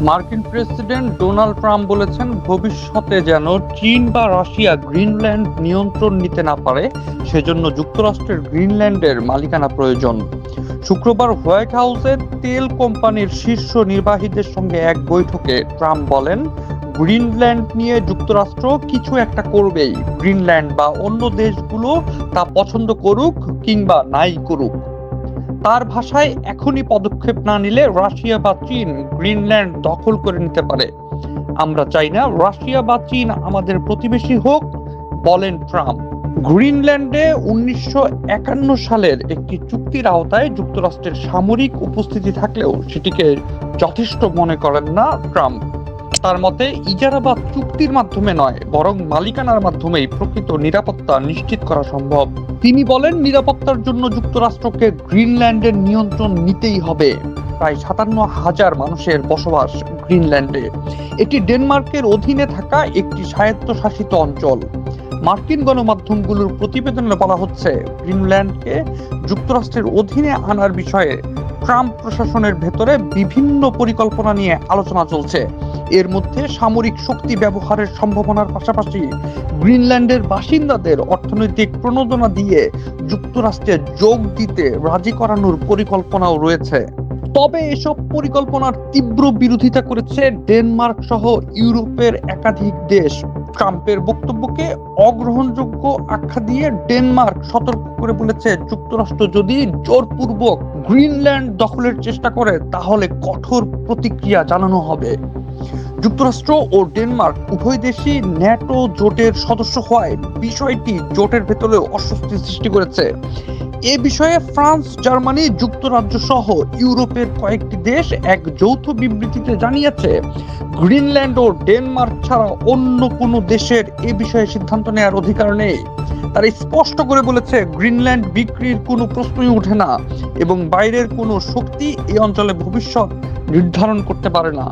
মার্কিন president Donald Trump বলেছেন, ভবিষ্যতে যেন চীন বা রাশিয়া গ্রিনল্যান্ড নিয়ন্ত্রণ নিতে না পারে, সেজন্য যুক্তরাষ্ট্রের গ্রিনল্যান্ডের মালিকানা প্রয়োজন। শুক্রবার হোয়াইট হাউসে তেল কোম্পানির শীর্ষ নির্বাহীদের সঙ্গে এক বৈঠকে ট্রাম্প বলেন, গ্রিনল্যান্ড নিয়ে যুক্তরাষ্ট্র কিছু একটা করবেই। গ্রিনল্যান্ড বা অন্য দেশগুলো তা পছন্দ করুক কিংবা নাই করুক। তার ভাষায় এখনই পদক্ষেপ না নিলে রাশিয়া বা চীন গ্রিনল্যান্ড দখল করে নিতে পারে। আমরা চাই না রাশিয়া বা চীন আমাদের প্রতিবেশী হোক, বলেন ট্রাম্প। গ্রিনল্যান্ডে উনিশশো একান্ন সালের একটি চুক্তির আওতায় যুক্তরাষ্ট্রের সামরিক উপস্থিতি থাকলেও সেটিকে যথেষ্ট মনে করেন না ট্রাম্প। তার মতে ইজারা বা চুক্তির মাধ্যমে নয়, বরং মালিকানার মাধ্যমেই প্রকৃত নিরাপত্তা নিশ্চিত করা সম্ভব। তিনি বলেন, নিরাপত্তার জন্য যুক্তরাষ্ট্রকে গ্রিনল্যান্ডের নিয়ন্ত্রণ নিতেই হবে। প্রায় সাতান্ন হাজার মানুষের বসবাস গ্রিনল্যান্ডে। এটি ডেনমার্কের অধীনে থাকা একটি স্বায়ত্তশাসিত অঞ্চল। মার্কিন গণমাধ্যমগুলোর প্রতিবেদনে বলা হচ্ছে, গ্রিনল্যান্ডকে যুক্তরাষ্ট্রের অধীনে আনার বিষয়ে ট্রাম্প প্রশাসনের ভেতরে বিভিন্ন পরিকল্পনা নিয়ে আলোচনা চলছে। এর মধ্যে সামরিক শক্তি ব্যবহারের সম্ভাবনার পাশাপাশি গ্রিনল্যান্ডের বাসিন্দাদের অর্থনৈতিক প্রণোদনা দিয়ে যুক্তরাষ্ট্রে যোগ দিতে রাজি করানোর পরিকল্পনাও রয়েছে। তবে এসব পরিকল্পনার তীব্র বিরোধিতা করেছে ডেনমার্ক সহ ইউরোপের একাধিক দেশ। ট্রাম্পের বক্তব্যকে অগ্রহণযোগ্য আখ্যা দিয়ে ডেনমার্ক সতর্ক করে বলেছে, যুক্তরাষ্ট্র যদি জোরপূর্বক গ্রিনল্যান্ড দখলের চেষ্টা করে, তাহলে কঠোর প্রতিক্রিয়া জানানো হবে। যুক্তরাষ্ট্র ও ডেনমার্ক উভয় দেশই ন্যাটো জোটের সদস্য হওয়ায় বিষয়টি জোটের ভেতরে অস্বস্তি সৃষ্টি করেছে। এ বিষয়ে ফ্রান্স, জার্মানি যুক্তরাজ্য সহ ইউরোপের কয়েকটি দেশ এক যৌথ বিবৃতিতে জানিয়েছে, গ্রিনল্যান্ড ও ডেনমার্ক ছাড়া অন্য কোনো দেশের এ বিষয়ে সিদ্ধান্ত নেওয়ার অধিকার নেই। তারা স্পষ্ট করে বলেছে, গ্রিনল্যান্ড বিক্রির কোনো প্রশ্নই ওঠে না এবং বাইরের কোনো শক্তি এই অঞ্চলে ভবিষ্যৎ নির্ধারণ করতে পারে না।